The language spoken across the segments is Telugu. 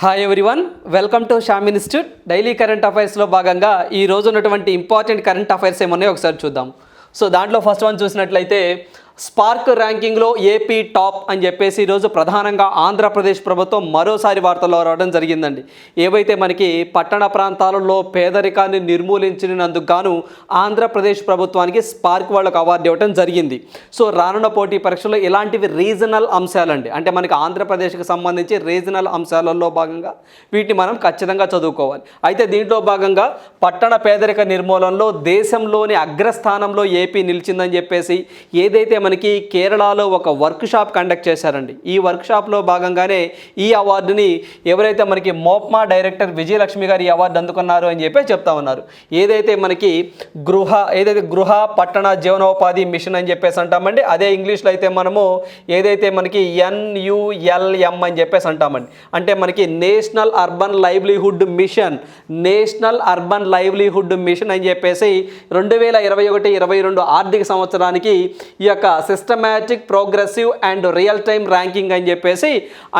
Hi everyone welcome to Sham institute daily current అఫైర్స్లో భాగంగా ఈ రోజు ఉన్నటువంటి ఇంపార్టెంట్ కరెంట్ అఫైర్స్ ఏమున్నాయో ఒకసారి చూద్దాం. సో దాంట్లో ఫస్ట్ వన్ చూసినట్లయితే స్పార్క్ ర్యాంకింగ్లో ఏపీ టాప్ అని చెప్పేసి ఈరోజు ప్రధానంగా ఆంధ్రప్రదేశ్ ప్రభుత్వం మరోసారి వార్తల్లో రావడం జరిగిందండి. ఏవైతే మనకి పట్టణ ప్రాంతాలలో పేదరికాన్ని నిర్మూలించినందుకు గాను ఆంధ్రప్రదేశ్ ప్రభుత్వానికి స్పార్క్ వాళ్ళకు అవార్డు ఇవ్వడం జరిగింది. సో రానున్న పోటీ పరీక్షలో ఇలాంటివి రీజనల్ అంశాలండి. అంటే మనకి ఆంధ్రప్రదేశ్కి సంబంధించి రీజనల్ అంశాలలో భాగంగా వీటిని మనం ఖచ్చితంగా చదువుకోవాలి. అయితే దీంట్లో భాగంగా పట్టణ పేదరిక నిర్మూలనలో దేశంలోని అగ్రస్థానంలో ఏపీ నిలిచిందని చెప్పేసి ఏదైతే మనకి కేరళలో ఒక వర్క్ షాప్ కండక్ట్ చేశారండి. ఈ వర్క్ షాప్లో భాగంగానే ఈ అవార్డుని ఎవరైతే మనకి మోప్మా డైరెక్టర్ విజయలక్ష్మి గారు ఈ అవార్డు అందుకున్నారు అని చెప్పి చెప్తా ఉన్నారు. ఏదైతే మనకి గృహ ఏదైతే గృహ పట్టణ జీవనోపాధి మిషన్ అని చెప్పేసి అంటామండి అదే ఇంగ్లీష్లో అయితే మనము ఏదైతే మనకి ఎన్యుఎల్ఎం అని చెప్పేసి అంటామండి. అంటే మనకి national urban livelihood mission national urban livelihood mission అని చెప్పేసి రెండు వేల ఇరవై ఒకటి ఇరవై రెండు ఆర్థిక సంవత్సరానికి ఈ యొక్క systematic progressive and real time ranking అని చెప్పేసి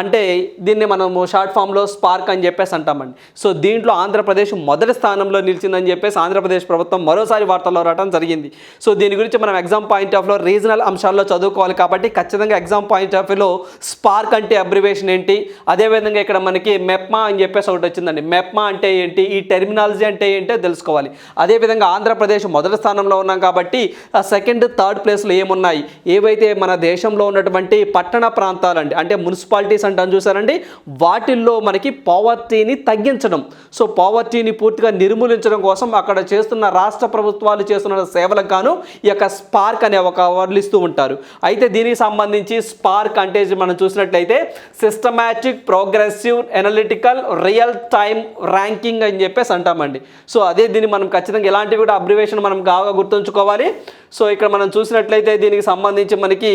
అంటే దీన్ని మనము షార్ట్ ఫామ్లో స్పార్క్ అని చెప్పేసి అంటామండి. సో దీంట్లో ఆంధ్రప్రదేశ్ మొదటి స్థానంలో నిలిచిందని చెప్పేసి ఆంధ్రప్రదేశ్ ప్రభుత్వం మరోసారి వార్తల్లో రావడం జరిగింది. సో దీని గురించి మనం ఎగ్జామ్ పాయింట్ ఆఫ్లో రీజనల్ అంశాల్లో చదువుకోవాలి కాబట్టి ఖచ్చితంగా ఎగ్జామ్ పాయింట్ ఆఫ్ వ్యూలో స్పార్క్ అంటే అబ్రివేషన్ ఏంటి? అదేవిధంగా ఇక్కడ మనకి మెప్మా అని చెప్పేసి ఒకటి వచ్చిందండి. మెప్మా అంటే ఏంటి? ఈ టెర్మినాలజీ అంటే ఏంటో తెలుసుకోవాలి. అదేవిధంగా ఆంధ్రప్రదేశ్ మొదటి స్థానంలో ఉన్నాం కాబట్టి ఆ సెకండ్ థర్డ్ ప్లేస్లో ఏమున్నాయి? ఏవైతే మన దేశంలో ఉన్నటువంటి పట్టణ ప్రాంతాలండి అంటే మున్సిపాలిటీస్ అంటాం చూసారండి వాటిల్లో మనకి పావర్టీని తగ్గించడం. సో పావర్టీని పూర్తిగా నిర్మూలించడం కోసం అక్కడ చేస్తున్న రాష్ట్ర ప్రభుత్వాలు చేస్తున్న సేవలకు గాను ఈ యొక్క స్పార్క్ అనే ఒక అవార్డులు ఇస్తూ ఉంటారు. అయితే దీనికి సంబంధించి స్పార్క్ అంటే మనం చూసినట్లయితే systematic progressive analytical real time ranking అని చెప్పేసి అంటామండి. సో అదే దీన్ని మనం ఖచ్చితంగా ఇలాంటివి కూడా అబ్రివేషన్ మనం బాగా గుర్తుంచుకోవాలి. సో ఇక్కడ మనం చూసినట్లయితే దీనికి సంబంధించి మనకి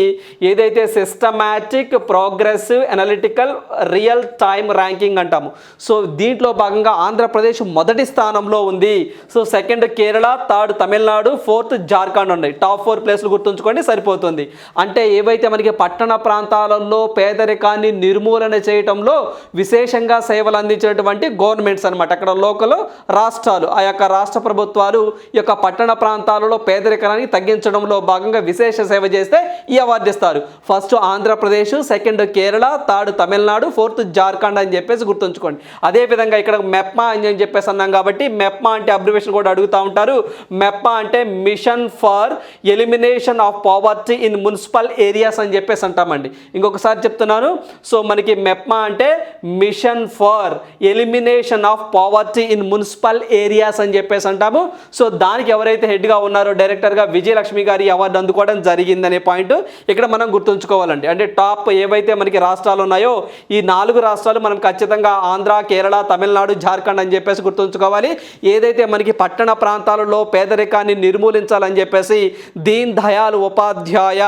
ఏదైతే systematic progressive analytical real time ranking అంటాము. సో దీంట్లో భాగంగా ఆంధ్రప్రదేశ్ మొదటి స్థానంలో ఉంది. So second Kerala third Tamil Nadu fourth Jharkhand ఉన్నాయి. టాప్ ఫోర్ ప్లేస్లు గుర్తుంచుకోండి సరిపోతుంది. అంటే ఏవైతే మనకి పట్టణ ప్రాంతాలలో పేదరికాన్ని నిర్మూలన చేయటంలో విశేషంగా సేవలు అందించినటువంటి గవర్నమెంట్స్ అనమాట అక్కడ లోకల్ రాష్ట్రాలు ఆ యొక్క రాష్ట్ర ప్రభుత్వాలు ఈ యొక్క పట్టణ ప్రాంతాలలో పేదరికాన్ని తగ్గించడంలో భాగంగా విశేష సేవ చేస్తే ఈ అవార్డు ఇస్తారు. First Andhra Pradesh second Kerala third Tamil Nadu fourth Jharkhand అని చెప్పేసి గుర్తుంచుకోండి. అదేవిధంగా ఇక్కడ మెప్మా అని చెప్పేసి అన్నాం కాబట్టి మెప్మా అంటే అబ్రివేషన్ కూడా అడుగుతూ ఉంటారు. మెప్మా అంటే mission for elimination of poverty in municipal areas అని చెప్పేసి అంటామండి. ఇంకొకసారి చెప్తున్నాను. సో మనకి మెప్మా అంటే mission for elimination of poverty in municipal areas అని చెప్పేసి అంటాము. సో దానికి ఎవరైతే హెడ్గా ఉన్నారో డైరెక్టర్గా విజయలక్ష్మి గారి అవార్డు అందుకోవడం జరిగింది. జరిగిందనే పాయింట్ ఇక్కడ మనం గుర్తుంచుకోవాలండి. అంటే టాప్ ఏవైతే మనకి రాష్ట్రాలు ఉన్నాయో ఈ నాలుగు రాష్ట్రాలు మనం ఖచ్చితంగా ఆంధ్ర కేరళ తమిళనాడు జార్ఖండ్ అని చెప్పేసి గుర్తుంచుకోవాలి. ఏదైతే మనకి పట్టణ ప్రాంతాలలో పేదరికాన్ని నిర్మూలించాలని చెప్పేసి Deen Dayal Upadhyaya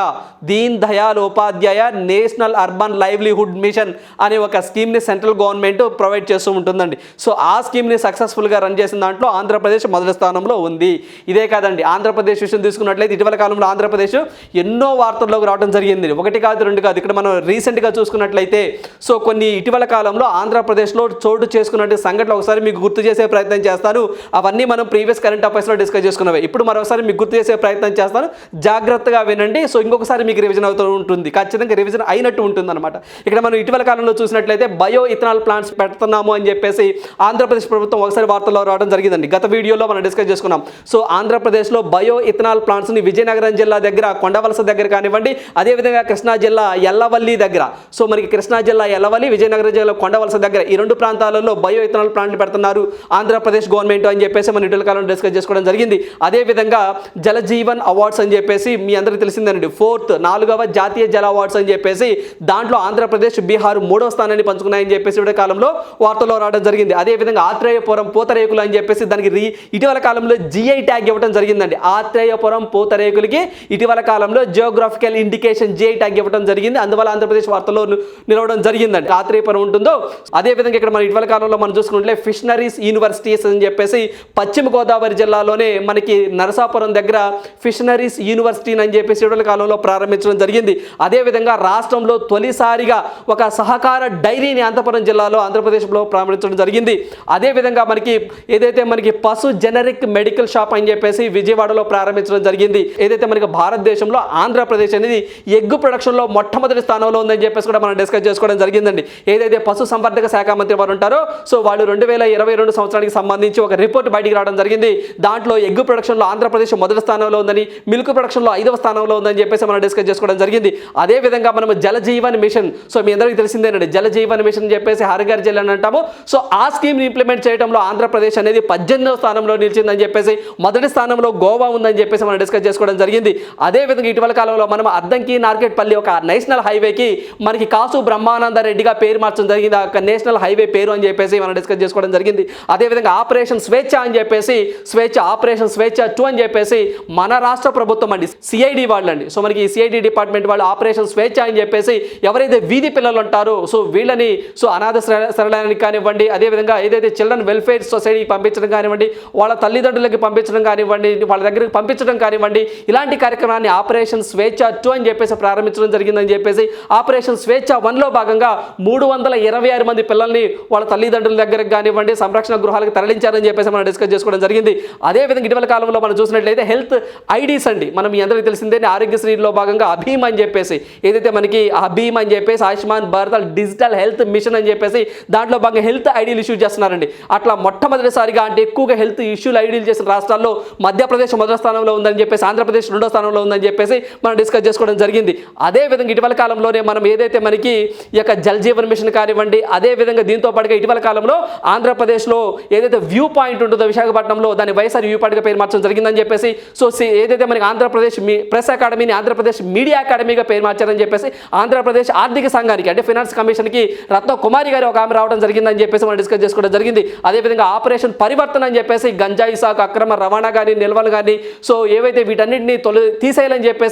Deen Dayal Upadhyaya national urban livelihood machine అనే ఒక స్కీమ్ని సెంట్రల్ గవర్నమెంట్ ప్రొవైడ్ చేస్తూ ఉంటుందండి. సో ఆ స్కీమ్ని సక్సెస్ఫుల్గా రన్ చేసిన దాంట్లో ఆంధ్రప్రదేశ్ మొదటి స్థానంలో ఉంది. ఇదే కాదండి ఆంధ్రప్రదేశ్ విషయం తీసుకున్నట్లయితే ఇటీవల కాలంలో ఆంధ్రప్రదేశ్ ఎన్నో వార్తల్లోకి రావడం జరిగింది. ఒకటి కాదు రెండు కాదు. ఇక్కడ మనం రీసెంట్గా చూసుకున్నట్లయితే సో కొన్ని ఇటీవల కాలంలో ఆంధ్రప్రదేశ్లో చోటు చేసుకున్నటువంటి సంఘటనలు ఒకసారి మీకు గుర్తు చేసే ప్రయత్నం చేస్తాను. అవన్నీ మనం ప్రీవియస్ కరెంట్ అఫైర్స్లో డిస్కస్ చేసుకున్నవి. ఇప్పుడు మరోసారి మీకు గుర్తు చేసే ప్రయత్నం చేస్తాను. జాగ్రత్తగా వినండి. సో ఇంకొకసారి మీకు రివిజన్ అవుతూ ఉంటుంది. ఖచ్చితంగా రివిజన్ అయినట్టు ఉంటుంది అనమాట ఇక్కడ మనం ఇటీవల కాలంలో చూసినట్లయితే బయో ఇథనాల్ ప్లాంట్స్ పెడుతున్నాము అని చెప్పేసి ఆంధ్రప్రదేశ్ ప్రభుత్వం ఒకసారి వార్తల్లో రావడం జరిగిందండి. గత వీడియోలో మనం డిస్కస్ చేసుకున్నాం. సో ఆంధ్రప్రదేశ్లో బయో ఇథనాల్ ప్లాంట్స్ని విజయనగరం జిల్లా దగ్గర వలస దగ్గర కానివ్వండి అదేవిధంగా కృష్ణా జిల్లా ఎల్లవల్లి దగ్గర. సో మనకి కృష్ణా జిల్లా ఎల్లవల్లి విజయనగరం జిల్లా కొండవలస దగ్గర ఈ రెండు ప్రాంతాలలో బయో ఇథనాల్ ప్లాంట్ పెడుతున్నారు. ఆంధ్రప్రదేశ్ గవర్నమెంట్ అని చెప్పేసి మనం ఇటీవల కాలంలో డిస్కస్ చేసుకోవడం జరిగింది. అదేవిధంగా జలజీవన్ అవార్డ్స్ అని చెప్పేసి మీ అందరికీ తెలిసిందండి. ఫోర్త్ నాలుగవ జాతీయ జల అవార్డ్స్ అని చెప్పేసి దాంట్లో ఆంధ్రప్రదేశ్ బీహార్ మూడవ స్థానాన్ని పంచుకున్నాయని చెప్పేసి ఇటీవల కాలంలో వార్తల్లో రావడం జరిగింది. అదేవిధంగా ఆత్రేయపురం పూతరేకులు అని చెప్పేసి దానికి రీ ఇటీవల కాలంలో జిఐ ట్యాగ్ ఇవ్వడం జరిగిందండి. ఆత్రేయపురం పూతరేకులకి ఇటీవల కాలంలో విభాగంలో జియోగ్రాఫికల్ ఇండికేషన్ జే ట్యాగ్ ఇవ్వడం జరిగింది. అందువల్ల ఆంధ్రప్రదేశ్ వార్తల్లో నిలవడం జరిగిందండి. పని ఉంటుందో అదే విధంగా ఇక్కడ మన ఇటీవల కాలంలో మనం చూసుకుంటే ఫిషనరీస్ యూనివర్సిటీస్ అని చెప్పేసి పశ్చిమ గోదావరి జిల్లాలోనే మనకి నరసాపురం దగ్గర ఫిషనరీస్ యూనివర్సిటీని అని చెప్పేసి ఇటీవల కాలంలో ప్రారంభించడం జరిగింది. అదేవిధంగా రాష్ట్రంలో తొలిసారిగా ఒక సహకార డైరీని అనంతపురం జిల్లాలో ఆంధ్రప్రదేశ్లో ప్రారంభించడం జరిగింది. అదేవిధంగా మనకి ఏదైతే మనకి పశు జెనరిక్ మెడికల్ షాప్ అని చెప్పేసి విజయవాడలో ప్రారంభించడం జరిగింది. ఏదైతే మనకి భారతదేశంలో ఆంధ్రప్రదేశ్ అనేది ఎగ్గు ప్రొడక్షన్లో మొట్టమొదటి స్థానంలో ఉందని చెప్పేసి కూడా మనం డిస్కస్ చేసుకోవడం జరిగిందండి. ఏదైతే పశు సంవర్ధక శాఖ మంత్రి వారు ఉంటారో సో వాళ్ళు రెండు వేల ఇరవై రెండు సంవత్సరానికి సంబంధించి ఒక రిపోర్ట్ బయటికి రావడం జరిగింది. దాంట్లో ఎగ్గు ప్రొడక్షన్లో ఆంధ్రప్రదేశ్ మొదటి స్థానంలో ఉందని మిల్క్ ప్రొడక్షన్లో ఐదవ స్థానంలో ఉందని చెప్పేసి మనం డిస్కస్ చేసుకోవడం జరిగింది. అదే విధంగా మనం జల జీవన్ మిషన్ సో మీ అందరికీ తెలిసిందేనండి జల జీవన్ మిషన్ అని చెప్పేసి హరిగర్ జిల్లా అని అంటాము. సో ఆ స్కీమ్ ఇంప్లిమెంట్ చేయడంలో ఆంధ్రప్రదేశ్ అనేది పద్దెనిమిదవ స్థానంలో నిలిచిందని చెప్పేసి మొదటి స్థానంలో గోవా ఉందని చెప్పేసి మనం డిస్కస్ చేసుకోవడం జరిగింది. అదే విధంగా ఇటీవల కాలంలో మనం అద్దంకి నార్కెట్పల్లి ఒక నేషనల్ హైవేకి మనకి కాసు బ్రహ్మానంద రెడ్డిగా పేరు మార్చడం జరిగింది. ఆ నేషనల్ హైవే పేరు అని చెప్పేసి మనం డిస్కస్ చేసుకోవడం జరిగింది. అదేవిధంగా ఆపరేషన్ స్వేచ్ఛ అని చెప్పేసి స్వేచ్ఛ ఆపరేషన్ స్వేచ్ఛ టూ అని చెప్పేసి మన రాష్ట్ర ప్రభుత్వం అండి సిఐడి వాళ్ళండి. సో మనకి సిఐడి డిపార్ట్మెంట్ వాళ్ళు ఆపరేషన్ స్వేచ్ఛ అని చెప్పేసి ఎవరైతే వీధి పిల్లలు ఉంటారో సో వీళ్ళని సో అనాథ శర- కానివ్వండి అదేవిధంగా ఏదైతే చిల్డ్రన్ వెల్ఫేర్ సొసైటీకి పంపించడం కానివ్వండి వాళ్ళ తల్లిదండ్రులకి పంపించడం కానివ్వండి వాళ్ళ దగ్గరికి పంపించడం కానివ్వండి ఇలాంటి కార్యక్రమాన్ని ఆపరేషన్ స్వేచ్ఛ టూ అని చెప్పేసి ప్రారంభించడం జరిగిందని చెప్పేసి ఆపరేషన్ స్వేచ్ఛ వన్లో భాగంగా మూడు వందల ఇరవై ఆరు మంది పిల్లల్ని వాళ్ళ తల్లిదండ్రుల దగ్గరకు కానివ్వండి సంరక్షణ గృహాలకు తరలించారని చెప్పేసి మనం డిస్కస్ చేసుకోవడం జరిగింది. అదేవిధంగా ఇటీవల కాలంలో మనం చూసినట్లయితే హెల్త్ ఐడీస్ అండి మనం మీ అందరికీ తెలిసిందే ఆరోగ్యశ్రీలో భాగంగా అభీమ్ అని చెప్పేసి ఏదైతే మనకి అభీమ్ అని చెప్పేసి Ayushman Bharat digital health mission అని చెప్పేసి దాంట్లో భాగంగా హెల్త్ ఐడీలు ఇష్యూ చేస్తున్నారండి. అట్లా మొట్టమొదటిసారిగా అంటే ఎక్కువగా హెల్త్ ఇష్యూలు ఐడీలు చేసిన రాష్ట్రాల్లో మధ్యప్రదేశ్ మొదటి స్థానంలో ఉందని చెప్పేసి ఆంధ్రప్రదేశ్ రెండో స్థానంలో ఉందని చెప్పేసి మనం డిస్కస్ చేసుకోవడం జరిగింది. అదే విధంగా ఇటీవల కాలంలోనే మనం ఏదైతే మనకి ఈ యొక్క జల్ జీవన్ మిషన్ కానివ్వండి అదే విధంగా దీంతో పాటుగా ఇటీవల కాలంలో ఆంధ్రప్రదేశ్లో ఏదైతే వ్యూ పాయింట్ ఉంటుందో విశాఖపట్నంలో దాని వైఎస్ఆర్ వ్యూ పాయింట్గా పేరు మార్చడం జరిగిందని చెప్పేసి సో ఏదైతే మనకి ఆంధ్రప్రదేశ్ మీ ప్రెస్ అకాడమీని ఆంధ్రప్రదేశ్ మీడియా అకాడమీగా పేరు మార్చారని చెప్పేసి ఆంధ్రప్రదేశ్ ఆర్థిక సంఘానికి అంటే ఫినాన్స్ కమిషన్కి రత్న కుమారి గారి ఒక ఆమె రావడం జరిగిందని చెప్పేసి మనం డిస్కస్ చేసుకోవడం జరిగింది. అదేవిధంగా ఆపరేషన్ పరివర్తన అని చెప్పేసి గంజాయి సాగు అక్రమ రవాణా కానీ నిల్వలు కానీ సో ఏవైతే వీటన్నిటిని తొలి తీసేయాలని చెప్పేసి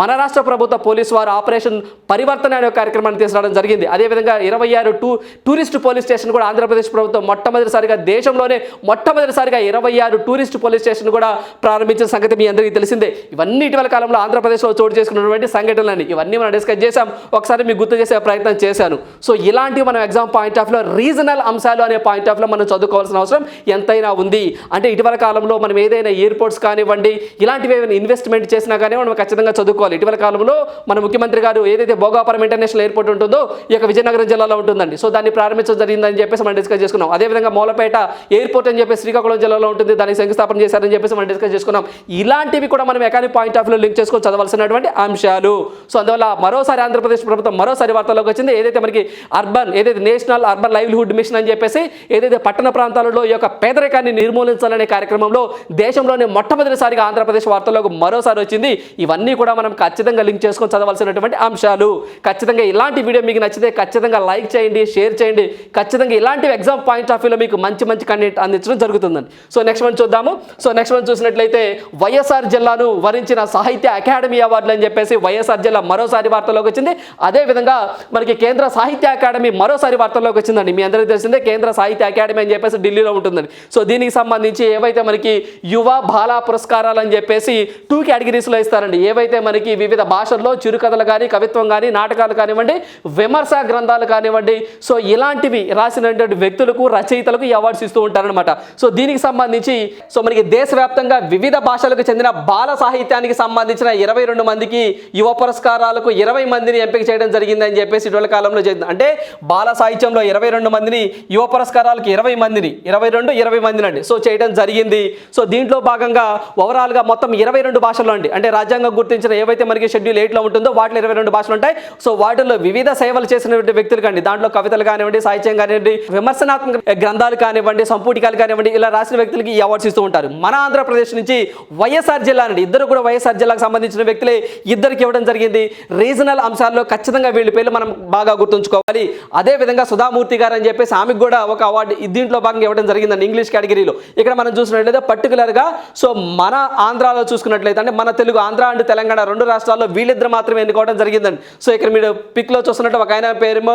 మన రాష్ట్ర ప్రభుత్వ పోలీసు వారు ఆపరేషన్ పరివర్తన అనే కార్యక్రమాన్ని తీసుకురావడం జరిగింది. అదేవిధంగా ఇరవై ఆరు టూ టూరిస్ట్ పోలీస్ స్టేషన్ కూడా ఆంధ్రప్రదేశ్ ప్రభుత్వం మొట్టమొదటిసారిగా దేశంలోనే మొట్టమొదటిసారిగా ఇరవై ఆరు టూరిస్ట్ పోలీస్ స్టేషన్ కూడా ప్రారంభించిన సంగతి మీ అందరికీ తెలిసిందే. ఇవన్నీ ఇటీవల కాలంలో ఆంధ్రప్రదేశ్లో చోటు చేసుకున్నటువంటి సంఘటనలని ఇవన్నీ మనం డిస్కస్ చేశాం. ఒకసారి మీకు గుర్తు చేసే ప్రయత్నం చేశాను. సో ఇలాంటివి మనం ఎగ్జామ్ పాయింట్ ఆఫ్లో రీజనల్ అంశాలు అనే పాయింట్ ఆఫ్లో మనం చదువుకోవాల్సిన అవసరం ఎంతైనా ఉంది. అంటే ఇటీవల కాలంలో మనం ఏదైనా ఎయిర్పోర్ట్స్ కానివ్వండి ఇలాంటివి ఏమైనా ఇన్వెస్ట్మెంట్ చేసినా కానీ మనం ఖచ్చితంగా చదువుకోవాలి. ఇటీవల కాలంలో మన ముఖ్యమంత్రి గారు ఏదైతే భోగాపురం ఇంటర్నేషనల్ ఎయిర్పోర్ట్ ఉంటుందో ఈ యొక్క విజయనగరం జిల్లాలో ఉంటుందండి. సో దాన్ని ప్రారంభించడం జరిగిందని చెప్పేసి మనం డిస్కస్ చేసుకున్నాం. అదేవిధంగా మూలపేట ఎయిర్పోర్ట్ అని చెప్పేసి శ్రీకాకుళం జిల్లాలో ఉంటుంది. దానికి శంకుస్థాపన చేశారని చెప్పేసి మనం డిస్కస్ చేసుకున్నాం. ఇలాంటివి కూడా మనం economy point of view link చేసుకొని చదవాల్సినటువంటి అంశాలు. సో అందువల్ల మరోసారి ఆంధ్రప్రదేశ్ ప్రభుత్వం మరోసారి వార్తల్లోకి వచ్చింది. ఏదైతే మనకి అర్బన్ ఏదైతే నేషనల్ అర్బన్ లైవ్లీహుడ్ మిషన్ అని చెప్పేసి ఏదైతే పట్టణ ప్రాంతాలలో ఈ యొక్క పేదరికాన్ని నిర్మూలించాలనే కార్యక్రమంలో దేశంలోనే మొట్టమొదటిసారిగా ఆంధ్రప్రదేశ్ వార్తల్లోకి మరోసారి వచ్చింది. ఇవన్నీ కూడా మనం ఖచ్చితంగా లింక్ చేసుకొని చదవాల్సినటువంటి అంశాలు. ఖచ్చితంగా ఇలాంటి వీడియో మీకు నచ్చితే ఖచ్చితంగా లైక్ చేయండి షేర్ చేయండి. ఖచ్చితంగా ఇలాంటి ఎగ్జామ్ పాయింట్ ఆఫ్ వ్యూలో మీకు మంచి మంచి కంటెంట్ అందించడం జరుగుతుందండి. సో నెక్స్ట్ వన్ చూద్దాము. సో నెక్స్ట్ వన్ చూసినట్లయితే వైఎస్ఆర్ జిల్లాను వరించిన సాహిత్య అకాడమీ అవార్డులు అని చెప్పేసి వైఎస్ఆర్ జిల్లా మరోసారి వార్తల్లోకి వచ్చింది. అదేవిధంగా మనకి కేంద్ర సాహిత్య అకాడమీ మరోసారి వార్తల్లోకి వచ్చిందండి. మీ అందరికీ తెలిసిందే కేంద్ర సాహిత్య అకాడమీ అని చెప్పేసి ఢిల్లీలో ఉంటుందండి. సో దీనికి సంబంధించి ఏవైతే మనకి యువ బాల పురస్కారాలు అని చెప్పేసి టూ కేటగిరీస్లో ఇస్తారండి. ఏవైతే మనకి వివిధ భాషల్లో చిరుకథలు కానీ కవిత్వం కానీ నాటకాలు కానివ్వండి విమర్శ గ్రంథాలు కానివ్వండి సో ఇలాంటివి రాసినటువంటి వ్యక్తులకు రచయితలకు ఈ అవార్డ్స్ ఇస్తూ ఉంటారనమాట సో దీనికి సంబంధించి సో మనకి దేశవ్యాప్తంగా వివిధ భాషలకు చెందిన బాల సాహిత్యానికి సంబంధించిన ఇరవై రెండు మందికి యువ పురస్కారాలకు ఇరవై మందిని ఎంపిక చేయడం జరిగిందని చెప్పేసి ఇటీవల కాలంలో జరిగింది అంటే బాల సాహిత్యంలో ఇరవై రెండు మందిని యువ పురస్కారాలకు ఇరవై మందిని ఇరవై రెండు ఇరవై మందిని అండి. సో చేయడం జరిగింది. సో దీంట్లో భాగంగా ఓవరాల్గా మొత్తం ఇరవై రెండు భాషలు అండి. అంటే రాజ్యాంగం గుర్తించిన ఏవైతే మనకి షెడ్యూల్ ఎయిట్లో ఉంటుందో వాటిలో ఇరవై రెండు భాషలు ఉంటాయి. సో వాటిలో వివిధ సేవలు చేసినటువంటి వ్యక్తులు కానీ దాంట్లో కవితలు కానివ్వండి సాహిత్యం కానివ్వండి విమర్శనాత్మక గ్రంథాలు కానివ్వండి సంపూటికాలు కానివ్వండి ఇలా రాసిన వ్యక్తులకి ఈ అవార్డ్స్ ఇస్తూ ఉంటారు. మన ఆంధ్రప్రదేశ్ నుంచి వైఎస్ఆర్ జిల్లా అండి ఇద్దరు కూడా వైఎస్ఆర్ జిల్లాకు సంబంధించిన వ్యక్తులే ఇద్దరికి ఇవ్వడం జరిగింది. రీజనల్ అంశాల్లో ఖచ్చితంగా వీళ్ళ పేర్లు మనం బాగా గుర్తుంచుకోవాలి. అదే విధంగా సుధామూర్తి గారు అని చెప్పేసి ఆమెకు కూడా ఒక అవార్డు దీంట్లో భాగంగా ఇవ్వడం జరిగిందండి ఇంగ్లీష్ కేటగిరీలో. ఇక్కడ మనం చూసినట్లయితే పర్టికులర్గా సో మన ఆంధ్రాలో చూసుకున్నట్లయితే అంటే మన తెలుగు ఆంధ్ర తమిళనాడు తెలంగాణ రెండు రాష్ట్రాల్లో వీళ్ళిద్దరు మాత్రమే ఎన్నుకోవడం జరిగిందండి. సో ఇక్కడ మీరు పిక్లో చూస్తున్నట్టు ఒక ఆయన పేరేమో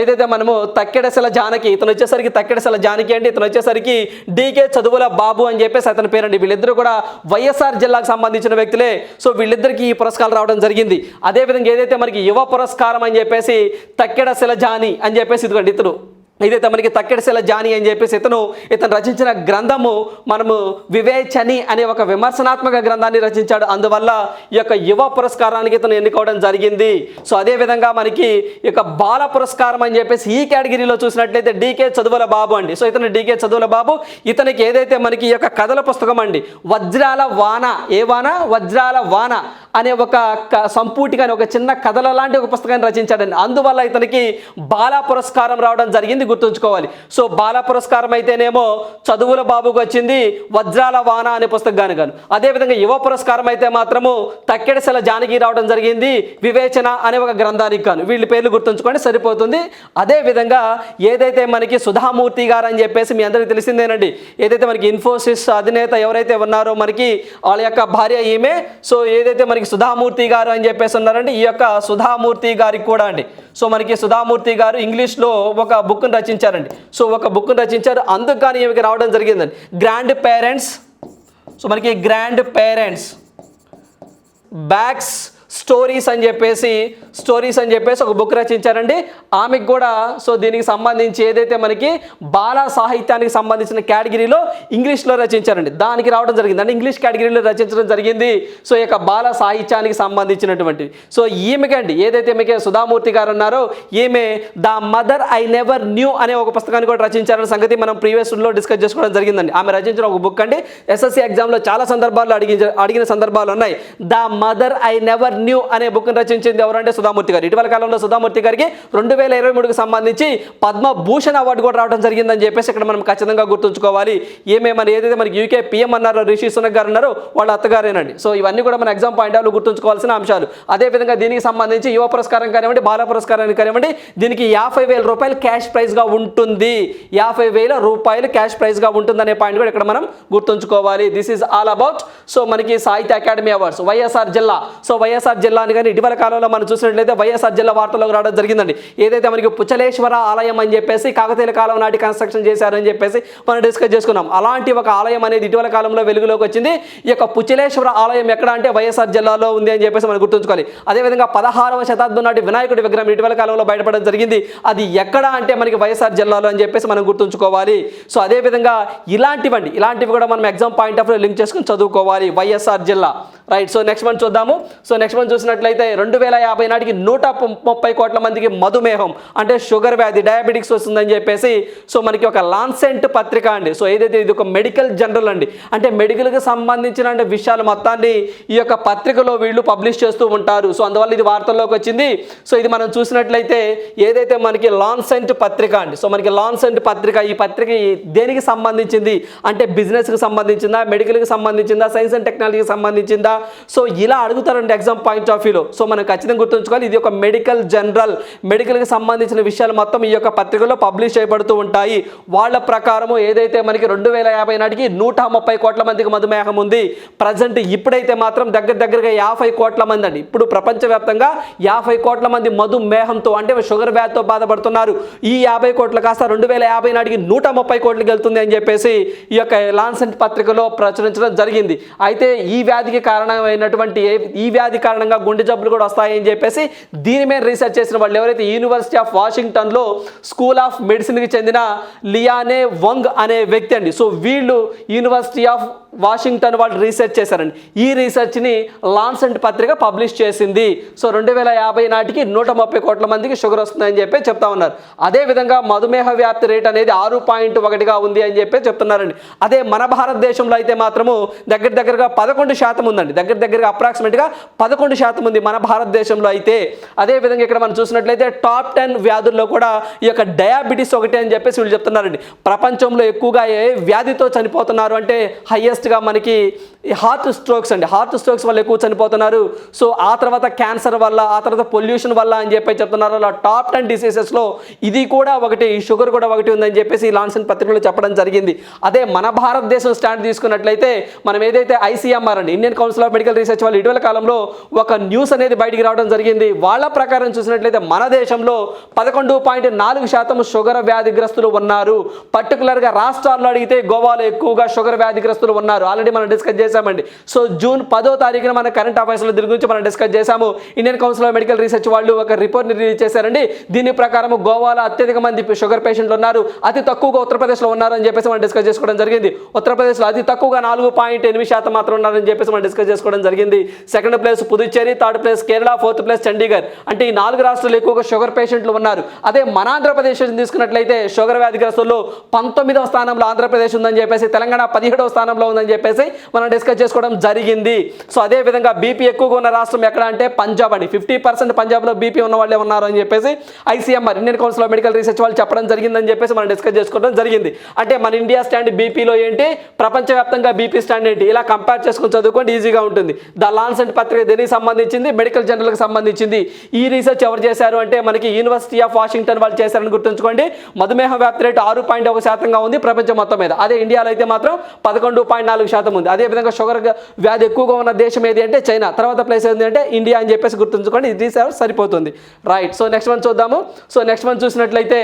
ఏదైతే మనము తక్కెడసెల జానకి ఇతను వచ్చేసరికి తక్కెడసెల జానకి అండి ఇతను వచ్చేసరికి డీకే చదువుల బాబు అని చెప్పేసి అతని పేరండి. వీళ్ళిద్దరూ కూడా వైఎస్ఆర్ జిల్లాకు సంబంధించిన వ్యక్తులే. సో వీళ్ళిద్దరికి ఈ పురస్కారం రావడం జరిగింది. అదేవిధంగా ఏదైతే మనకి యువ పురస్కారం అని చెప్పేసి తక్కెడసెల జాని అని చెప్పేసి ఇదిగోండి ఇతను. ఇదైతే మనకి తక్కెడశిల జాని అని చెప్పేసి ఇతను ఇతను రచించిన గ్రంథము మనము వివేచని అనే ఒక విమర్శనాత్మక గ్రంథాన్ని రచించాడు. అందువల్ల ఈ యొక్క యువ పురస్కారానికి ఇతను ఎన్నుకోవడం జరిగింది. సో అదే విధంగా మనకి ఈ యొక్క బాల పురస్కారం అని చెప్పేసి ఈ కేటగిరీలో చూసినట్లయితే డీకే చదువుల బాబు అండి. సో ఇతను డీకే చదువుల బాబు. ఇతనికి ఏదైతే మనకి ఈ యొక్క కథల పుస్తకం అండి వజ్రాల వాన ఏ వాన? వజ్రాల వాన అనే ఒక క- సంపూటిగా ఒక చిన్న కథల లాంటి ఒక పుస్తకాన్ని రచించాడండి. అందువల్ల ఇతనికి బాల పురస్కారం రావడం జరిగింది. గుర్తుంచుకోవాలి. సో బాల పురస్కారం అయితేనేమో చదువుల బాబుకు వచ్చింది వజ్రాల వాన అనే పుస్తకం గాను అదేవిధంగా యువ పురస్కారం అయితే మాత్రము తక్కెడసెల జానకి రావడం జరిగింది వివేచన అనే ఒక గ్రంథానికి గాను. వీళ్ళ పేర్లు గుర్తుంచుకోండి సరిపోతుంది. అదే విధంగా ఏదైతే మనకి సుధామూర్తి గారు అని చెప్పేసి మీ అందరికీ తెలిసిందేనండి. ఏదైతే మనకి ఇన్ఫోసిస్ అధినేత ఎవరైతే ఉన్నారో మనకి వాళ్ళ యొక్క భార్య ఈమె సో ఏదైతే మనకి సుధామూర్తి గారు అని చెప్పేసి ఉన్నారండి ఈ యొక్క సుధామూర్తి గారికి కూడా అండి. సో మనకి సుధామూర్తి గారు ఇంగ్లీష్లో ఒక బుక్ని రచించారండి. సో ఒక బుక్ను రచించారు. అందుకు కానీ ఈమెకి రావడం జరిగిందండి. గ్రాండ్ పేరెంట్స్ సో మనకి గ్రాండ్ పేరెంట్స్ బ్యాక్స్ స్టోరీస్ అని చెప్పేసి స్టోరీస్ అని చెప్పేసి ఒక బుక్ రచించారండి. ఆమెకు కూడా సో దీనికి సంబంధించి ఏదైతే మనకి బాల సాహిత్యానికి సంబంధించిన కేటగిరీలో ఇంగ్లీష్లో రచించారండి. దానికి రావడం జరిగింది. అంటే ఇంగ్లీష్ కేటగిరీలో రచించడం జరిగింది. సో ఈ యొక్క బాల సాహిత్యానికి సంబంధించినటువంటి. సో ఈమెకండి ఏదైతే ఈమెకి సుధామూర్తి గారు ఉన్నారో ఈమె the mother I never knew అనే ఒక పుస్తకాన్ని కూడా రచించారనే సంగతి మనం ప్రీవియస్లో డిస్కస్ చేసుకోవడం జరిగిందండి. ఆమె రచించిన ఒక బుక్ అండి. ఎస్ఎస్సి ఎగ్జామ్లో చాలా సందర్భాల్లో అడిగి అడిగిన సందర్భాలు ఉన్నాయి. The mother I never knew అనే బుక్ని రచించింది ఎవరంటే సుధామూర్తి గారు. ఇటీవల కాలంలో సుధామూర్తి గారికి రెండు వేల ఇరవై మూడుకి సంబంధించి పద్మభూషణ్ అవార్డు కూడా రావడం జరిగిందని చెప్పేసి ఇక్కడ మనం ఖచ్చితంగా గుర్తుంచుకోవాలి. ఏమే మన ఏదైతే మనకి యూకే పిఎం అన్నారో రిషి సునక్ గారు ఉన్నారో వాళ్ళ అత్తగారేనండి. సో ఇవన్నీ కూడా మన ఎగ్జామ్ పాయింట్ ఆఫ్ గుర్తుంచుకోవాల్సిన అంశాలు. అదేవిధంగా దీనికి సంబంధించి యువ పురస్కారం కానివ్వండి బాల పురస్కారాన్ని కానివ్వండి దీనికి యాభై వేల రూపాయలు క్యాష్ ప్రైజ్గా ఉంటుంది. యాభై వేల రూపాయలు క్యాష్ ప్రైజ్గా ఉంటుందనే పాయింట్ కూడా ఇక్కడ మనం గుర్తుంచుకోవాలి. This is all about so మనకి సాహిత్య అకాడమీ అవార్డ్స్ వైఎస్ఆర్ జిల్లా. సో వైఎస్ఆర్ జిల్లా జిల్లాని కానీ ఇటీవల కాలంలో మనం చూసినట్లయితే వైఎస్ఆర్ జిల్లా వార్తల్లోకి రావడం జరిగిందండి. ఏదైతే మనకి పుచ్చలేశ్వర ఆలయం అని చెప్పేసి కాకతీయుల కాలం నాటి కన్స్ట్రక్షన్ చేశారని చెప్పేసి మనం డిస్కస్ చేసుకున్నాం. అలాంటి ఒక ఆలయం అనేది ఇటీవల కాలంలో వెలుగులోకి వచ్చింది. ఈ యొక్క పుచ్చలేశ్వర ఆలయం ఎక్కడ అంటే వైఎస్ఆర్ జిల్లాలో ఉంది అని చెప్పేసి మనం గుర్తుంచుకోవాలి. అదేవిధంగా పదహారవ శతాబ్దం నాటి వినాయకుడి విగ్రహం ఇటీవల కాలంలో బయటపడడం జరిగింది. అది ఎక్కడ అంటే మనకి వైఎస్ఆర్ జిల్లాలో అని చెప్పేసి మనం గుర్తుంచుకోవాలి. సో అదేవిధంగా ఇలాంటివండి. ఇలాంటివి కూడా మనం ఎగ్జామ్ పాయింట్ ఆఫ్ లింక్ చేసుకుని చదువుకోవాలి వైఎస్ఆర్ జిల్లా. రైట్ సో నెక్స్ట్ మనం చూద్దాము. సో నెక్స్ట్ మంత్ చూసినట్లయితే రెండు వేల యాభై నాటికి నూట ముప్పై కోట్ల మందికి మధుమేహం అంటే షుగర్ వ్యాధి డయాబెటిక్స్ వస్తుందని చెప్పేసి సో మనకి ఒక లాన్సెంట్ పత్రిక అండి. సో ఏదైతే ఇది ఒక మెడికల్ జనరల్ అండి. అంటే మెడికల్కి సంబంధించిన అంటే విషయాలు మొత్తాన్ని ఈ యొక్క పత్రికలో వీళ్ళు పబ్లిష్ చేస్తూ ఉంటారు. సో అందువల్ల ఇది వార్తల్లోకి వచ్చింది. సో ఇది మనం చూసినట్లయితే ఏదైతే మనకి లాన్సెంట్ పత్రిక అండి సో మనకి లాన్సెంట్ పత్రిక ఈ పత్రిక దేనికి సంబంధించింది? అంటే బిజినెస్కి సంబంధించిందా మెడికల్కి సంబంధించిందా సైన్స్ అండ్ టెక్నాలజీకి సంబంధించిందా? సో ఇలా అడుగుతారండి ఎగ్జామ్ పాయింట్ ఆఫ్ వ్యూలో సో మనం ఖచ్చితంగా గుర్తుంచుకోవాలి ఇది ఒక మెడికల్ జనరల్ మెడికల్కి సంబంధించిన విషయాలు మొత్తం ఈ యొక్క పత్రికలో పబ్లిష్ చేయబడుతూ ఉంటాయి. వాళ్ళ ప్రకారము ఏదైతే మనకి రెండు వేల యాభై నాటికి నూట ముప్పై కోట్ల మందికి మధుమేహం ఉంది ప్రజెంట్ ఇప్పుడైతే మాత్రం దగ్గర దగ్గరగా యాభై కోట్ల మంది అండి. ఇప్పుడు ప్రపంచవ్యాప్తంగా యాభై కోట్ల మంది మధుమేహంతో అంటే షుగర్ వ్యాధితో బాధపడుతున్నారు. ఈ యాభై కోట్లు కాస్త రెండు వేల యాభై నాటికి నూట ముప్పై కోట్లకి వెళ్తుంది అని చెప్పేసి ఈ యొక్క లాన్సెంట్ పత్రికలో ప్రచురించడం జరిగింది. అయితే ఈ వ్యాధికి కారణమైనటువంటి ఈ వ్యాధి కారణంగా గుండె జబ్బులు కూడా వస్తాయని చెప్పేసి దీని మీద రీసెర్చ్ చేసిన వాళ్ళు ఎవరైతే యూనివర్సిటీ ఆఫ్ వాషింగ్టన్లో స్కూల్ ఆఫ్ మెడిసిన్కి చెందిన లియానే వంగ్ అనే వ్యక్తి అండి. సో వీళ్ళు యూనివర్సిటీ ఆఫ్ వాషింగ్టన్ వాళ్ళు రీసెర్చ్ చేశారండి. ఈ రీసెర్చ్ని లాన్సెంట్ పత్రిక పబ్లిష్ చేసింది. సో రెండు వేల యాభై నాటికి నూట ముప్పై కోట్ల మందికి షుగర్ వస్తుందని చెప్పి చెప్తా ఉన్నారు. అదేవిధంగా మధుమేహ వ్యాప్తి రేట్ అనేది ఆరు పాయింట్ ఒకటిగా ఉంది అని చెప్పి చెప్తున్నారండి. అదే మన భారతదేశంలో అయితే మాత్రము దగ్గర దగ్గరగా పదకొండు శాతం ఉందండి. దగ్గర దగ్గరగా అప్రాక్సిమేట్గా పదకొండు శాతం ఉంది మన భారతదేశంలో అయితే. అదేవిధంగా ఇక్కడ మనం చూసినట్లయితే టాప్ టెన్ వ్యాధుల్లో కూడా ఈ యొక్క డయాబెటీస్ ఒకటి అని చెప్పేసి వీళ్ళు చెప్తున్నారండి. ప్రపంచంలో ఎక్కువగా ఏ వ్యాధితో చనిపోతున్నారు అంటే హయ్యెస్ట్గా మనకి ఈ హార్ట్ స్ట్రోక్స్ అండి. హార్ట్ స్ట్రోక్స్ వల్ల ఎక్కువ చనిపోతున్నారు. సో ఆ తర్వాత క్యాన్సర్ వల్ల ఆ తర్వాత పొల్యూషన్ వల్ల అని చెప్పి చెప్తున్నారు. అలా టాప్ టెన్ డిసీజెస్లో ఇది కూడా ఒకటి షుగర్ కూడా ఒకటి ఉందని చెప్పేసి లాన్సన్ పత్రికలో చెప్పడం జరిగింది. అదే మన భారతదేశం స్టాండ్ తీసుకున్నట్లయితే మనం ఏదైతే ఐసీఎంఆర్ అండి Indian council of medical research వాళ్ళు ఇటీవల కాలంలో ఒక న్యూస్ అనేది బయటికి రావడం జరిగింది. వాళ్ళ ప్రకారం చూసినట్లయితే మన దేశంలో పదకొండు పాయింట్ నాలుగు శాతం షుగర్ వ్యాధిగ్రస్తులు ఉన్నారు. పర్టికులర్గా రాష్ట్రాల్లో అడిగితే గోవాలో ఎక్కువగా షుగర్ వ్యాధిగ్రస్తులు ఉన్నారు. ఆల్రెడీ మనం డిస్కస్ చేశామండి. సో జూన్ పదో తారీఖున మన కరెంట్ అఫైర్స్లో దీని గురించి మనం డిస్కస్ చేశాము. Indian council of medical research వాళ్ళు ఒక రిపోర్ట్ని రిలీజ్ చేశారండి. దీని ప్రకారం గోవాలో అత్యధిక మంది షుగర్ పేషెంట్లు ఉన్నారు. అతి తక్కువగా ఉత్తరప్రదేశ్లో ఉన్నారు అని చెప్పేసి మనం డిస్కస్ చేసుకోవడం జరిగింది. ఉత్తరప్రదేశ్లో అతి తక్కువగా నాలుగు పాయింట్ ఎనిమిది శాతం మాత్రం ఉన్నారని చెప్పేసి మనం డిస్కస్ చేసుకోవడం జరిగింది. Second place Puducherry third place Kerala fourth place Chandigarh. అంటే ఈ నాలుగు రాష్ట్రాలు ఎక్కువగా షుగర్ పేషెంట్లు ఉన్నారు. అదే మన ఆంధ్రప్రదేశ్ తీసుకున్నట్లయితే షుగర్ వ్యాధిగ్రస్తుల్లో పంతొమ్మిదవ స్థానంలో ఆంధ్రప్రదేశ్ ఉందని చెప్పేసి తెలంగాణ పదిహేడవ స్థానంలో ఉందని చెప్పేసి మనం డిస్కస్ చేసుకోవడం జరిగింది. సో అదే విధంగా బీపీ ఎక్కువగా ఉన్న రాష్ట్రం ఎక్కడ అంటే పంజాబ్ అండి. ఫిఫ్టీ పర్సెంట్ పంజాబ్లో బీపీ ఉన్న వాళ్ళే ఉన్నారు అని చెప్పేసి ICMR Indian council of medical research వాళ్ళు చెప్పడం జరిగిందని చెప్పేసి మనం డిస్కస్ చేసుకోవడం జరిగింది. అంటే మన ఇండియా స్టాండ్ బీపీలో ఏంటి? ప్రపంచవ్యాప్తంగా బీపీ స్టాండ్ ఏంటి? ఇలా కంపేర్ చేసుకొని చదువుకోండి ఈజీగా ఉంటుంది. ద లాన్సెంట్ పత్రిక దేని సంబంధించింది? మెడికల్ జర్నల్కి సంబంధించింది. ఈ రీసెర్చ్ ఎవరు చేశారు అంటే మనకి యూనివర్సిటీ ఆఫ్ వాషింగ్టన్ వాళ్ళు చేశారని గుర్తుంచుకోండి. మధుమేహ వ్యాప్తి రేటు ఆరు పాయింట్ ఒక శాతంగా ఉంది ప్రపంచం మొత్తం మీద. అదే ఇండియాలో అయితే మాత్రం పదకొండు పాయింట్ నాలుగు శాతం ఉంది. అదే విధంగా షుగర్ వ్యాధి ఎక్కువగా ఉన్న దేశం ఏది అంటే చైనా. తర్వాత ప్లేస్ ఏంది అంటే ఇండియా అని చెప్పేసి గుర్తుంచుకోండి. ఇది సరిపోతుంది. రైట్. సో నెక్స్ట్ వన్ చూద్దాము. సో నెక్స్ట్ వన్ చూసినట్లయితే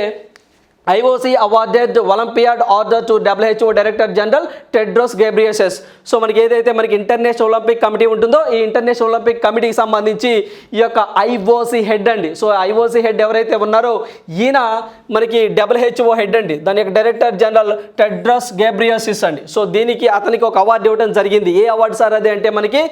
IOC awarded Olympiad order to WHO director general Tedros Ghebreyesus so మనకి ఏదైతే మనకి ఇంటర్నేషనల్ ఒలింపిక్ కమిటీ ఉంటుందో ఈ ఇంటర్నేషనల్ ఒలింపిక్ కమిటీకి సంబంధించి ఈ యొక్క ఐఓసి హెడ్ అండి. సో ఐఓసి హెడ్ ఎవరైతే ఉన్నారో ఈయన మనకి డబ్ల్యూహెచ్ఓ హెడ్ అండి. దాని యొక్క డైరెక్టర్ జనరల్ టెడ్రస్ గేబ్రియోసిస్ అండి. సో దీనికి అతనికి ఒక అవార్డు ఇవ్వడం జరిగింది. ఏ అవార్డు సార్ అది అంటే మనకి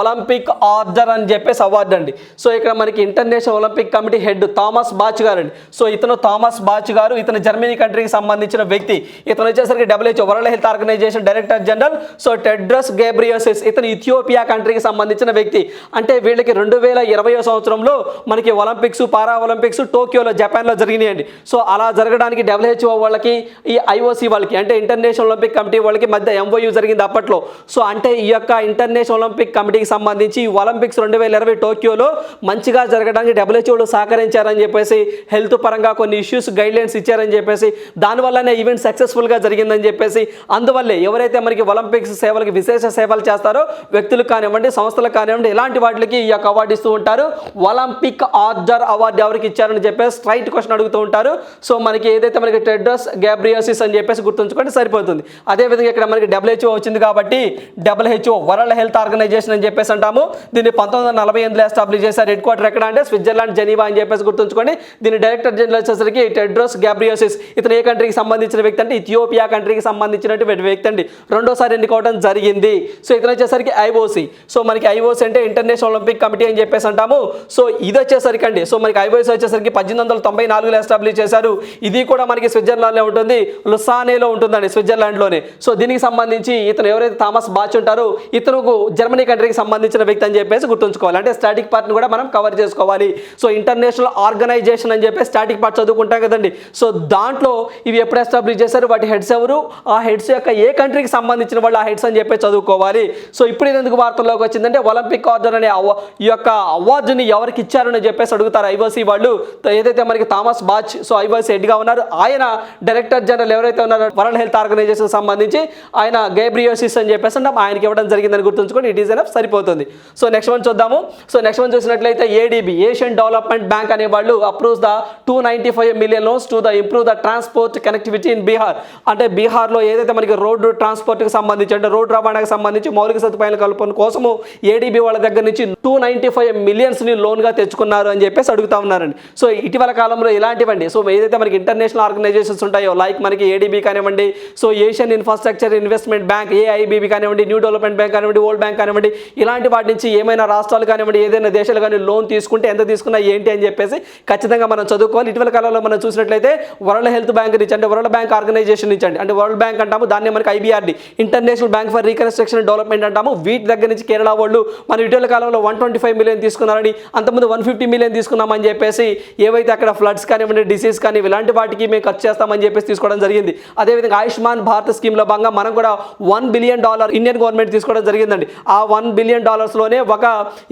ఒలింపిక్ ఆర్డర్ అని చెప్పేసి అవార్డు అండి. సో ఇక్కడ మనకి international Olympic committee head Thomas Bach గారు అండి సో ఇతను థామస్ బాచ్ గారు ఇతను జర్మనీ కంట్రీకి సంబంధించిన వ్యక్తి. ఇతను వచ్చేసరికి WHO world health organization director general so Tedros Ghebreyesus ఇతను ఇథియోపియా కంట్రీకి సంబంధించిన వ్యక్తి. అంటే వీళ్ళకి రెండు వేల ఇరవయో సంవత్సరంలో మనకి ఒలింపిక్స్ పారా ఒలింపిక్స్ టోక్యోలో జపాన్లో జరిగినాయండి. సో అలా జరగడానికి డబ్ల్యూహెచ్ఓ వాళ్ళకి ఈ ఐఓసి వాళ్ళకి అంటే ఇంటర్నేషనల్ ఒలింపిక్ కమిటీ వాళ్ళకి మధ్య ఎంఓయూ జరిగింది అప్పట్లో. సో అంటే ఈ యొక్క ఇంటర్నేషనల్ ఒలింపిక్ కమిటీకి సంబంధించి ఈ ఒలింపిక్స్ రెండు వేల ఇరవై టోక్యోలో మంచిగా జరగడానికి డబ్ల్యూహెచ్ఓలు సహకరించారని చెప్పేసి హెల్త్ పరంగా కొన్ని ఇష్యూస్ గైడ్లైన్స్ ఇచ్చారని చెప్పేసి దానివల్లనే ఈవెంట్ సక్సెస్ఫుల్గా జరిగిందని చెప్పేసి అందువల్లే ఎవరైతే మనకి ఒలింపిక్స్ సేవలకి విశేష సేవలు చేస్తారో వ్యక్తులకు కానివ్వండి సంస్థలకు కానివ్వండి ఇలాంటి వాటికి ఈ యొక్క అవార్డు ఇస్తూ ఉంటారు. ఒలింపిక్ ఆర్డర్ అవార్డు ఎవరికి ఇచ్చారని చెప్పేసి స్ట్రైట్ క్వశ్చన్ అడుగుతూ ఉంటారు. సో మనకి ఏదైతే మనకి టెడ్రస్ గ్యాబ్రియోసిస్ అని చెప్పేసి గుర్తుంచుకోండి సరిపోతుంది. అదేవిధంగా ఇక్కడ మనకి డబ్ల్యూహెచ్ఓ వచ్చింది కాబట్టి డబ్ల్యూహెచ్ఓ వరల్డ్ హెల్త్ ఆర్గనైజేషన్ అని చెప్పేసి అంటాము. దీన్ని పంతొమ్మిది వందల నలభై ఎనిమిదిలో ఎస్టాబ్లిష్ చేశారు. హెడ్ క్వార్టర్ ఎక్కడ అంటే స్విట్జర్లాండ్ జెనీవా అని చెప్పేసి గుర్తుంచుకోండి. దీని డైరెక్టర్ జనరల్ వచ్చేసరికి టెడ్రోస్ గ్యాబ్రియోసిస్ ఇతను ఏ కంట్రీకి సంబంధించిన వ్యక్తి అంటే ఇథియోపియా కంట్రీకి సంబంధించినటువంటి వ్యక్తి అండి. రెండోసారి ఎన్నుకోవడం జరిగింది. సో ఇతను వచ్చేసరికి ఐఓసి సో మనకి ఐఓసి అంటే ఇంటర్నేషనల్ ఒలింపిక్ కమిటీ అని చెప్పేసి అంటాము. సో ఇది వచ్చేసరికి అండి. సో మనకి ఐఓసి వచ్చేసరికి పద్దెనిమిది వందల తొంభై నాలుగులో ఎస్టాబ్లిష్ చేశారు. ఇది కూడా మనకి స్విట్జర్లాండ్లో ఉంటుంది. లుసానేలో ఉంటుందండి స్విట్జర్లాండ్లోనే. సో దీనికి సంబంధించి ఇతను ఎవరైతే థామస్ బాచ్ ఉంటారో ఇతను జర్మనీ కంట్రీకి సంబంధించిన వ్యక్తి అని చెప్పేసి గుర్తుంచుకోవాలి. అంటే స్టాటిక్ పార్ట్ని కూడా మనం కవర్ చేసుకోవాలి. సో ఇంటర్నేషనల్ ఆర్గనైజేషన్ అని చెప్పి స్టాటిక్ పార్ట్ చదువుకుంటాం కదండి. సో దాంట్లో ఇవి ఎప్పుడు ఎస్టాబ్లిష్ చేశారు వాటి హెడ్స్ ఎవరు? ఆ హెడ్స్ యొక్క ఏ కంట్రీకి సంబంధించిన వాళ్ళు ఆ హెడ్స్ అని చెప్పి చదువుకోవాలి. సో ఇప్పుడు ఇది ఎందుకు వార్తల్లోకి వచ్చిందంటే ఒలింపిక్ ఆర్డర్ అనే ఈ యొక్క అవార్డుని ఎవరికి ఇచ్చారని చెప్పేసి అడుగుతారు ఐఓసి వాళ్ళు. ఏదైతే మనకి థామస్ బాచ్ సో ఐవోసీ హెడ్గా ఉన్నారు ఆయన డైరెక్టర్ జనరల్ ఎవరైతే ఉన్నారో వరల్డ్ హెల్త్ ఆర్గనైజేషన్ సంబంధించి ఆయన గేబ్రియోసిస్ అని చెప్పేసి అంటే ఆయనకి ఇవ్వడం జరిగిందని గుర్తుంచుకొని ఇట్ ఈస్ ఎనఫ్ సరిపోతుంది. సో నెక్స్ట్ వన్ చూద్దాము. సో నెక్స్ట్ వన్ చూసినట్లయితే ఏడీబీ ఏషియన్ డెవలప్మెంట్ బ్యాంక్ అనే వాళ్ళు approves the two ninety five million loans to the improve the transport connectivity in Bihar అంటే బీహార్లో ఏదైతే మనకి రోడ్డు ట్రాన్స్పోర్ట్కి సంబంధించి అంటే రోడ్డు రవాణాకి సంబంధించి మౌలిక సదుపాయాల కల్పన కోసము ఏడీబీ వాళ్ళ దగ్గర నుంచి టూ నైంటీ ఫైవ్ మిలియన్స్ని లోన్గా తెచ్చుకున్నారు అని చెప్పేసి అడుగుతా ఉన్నారండి. సో ఇటీవల కాలంలో ఇలాంటివండి. సో ఏదైతే మనకి ఇంటర్నేషనల్ ఆర్గనైజేషన్స్ ఉంటాయో లైక్ మనకి ఏడీబీ కానివ్వండి so Asian infrastructure investment bank AIBB కానివ్వండి న్యూ డెవలప్మెంట్ బ్యాంక్ కానివ్వండి ఓల్డ్ బ్యాంక్ కానివ్వండి ఇలాంటి వాటి నుంచి ఏమైనా రాష్ట్రాలు కానివ్వండి ఏదైనా దేశాలు కానీ లోన్ తీసుకుంటే ఎంత తీసుకున్నా ఏంటి అని చెప్పేసి ఖచ్చితంగా మనం చదువుకోవాలి. ఇటీవల కాలంలో మనం చూసినట్లయితే వరల్డ్ హెల్త్ బ్యాంక్ నుంచి అంటే వరల్డ్ బ్యాంక్ ఆర్గనైజేషన్ నుంచి అండి. అంటే వరల్డ్ బ్యాంక్ అంటాము దాన్ని మనకి IBRD international bank for reconstruction and development అంటాము. వీటి దగ్గర నుంచి కేరళ వాళ్ళు మన ఇటీవల కాలంలో వన్ ట్వంటీ ఫైవ్ మిలియన్ తీసుకున్నారని అంతకుముందు వన్ ఫిఫ్టీ మిలియన్ తీసుకున్నామని చెప్పేసి ఏవైతే అక్కడ ఫ్లడ్స్ కానివ్వండి డిసీజ్ కానీ ఇలాంటి వాటికి మేము ఖర్చు చేస్తామని చెప్పేసి తీసుకోవడం జరిగింది. అదేవిధంగా ఆయుష్మాన్ భారత్ స్కీమ్లో భాగంగా మనం కూడా one billion dollar Indian government తీసుకోవడం జరిగిందండి. ఆ వన్ బిలియన్ డాలర్స్లోనే ఒక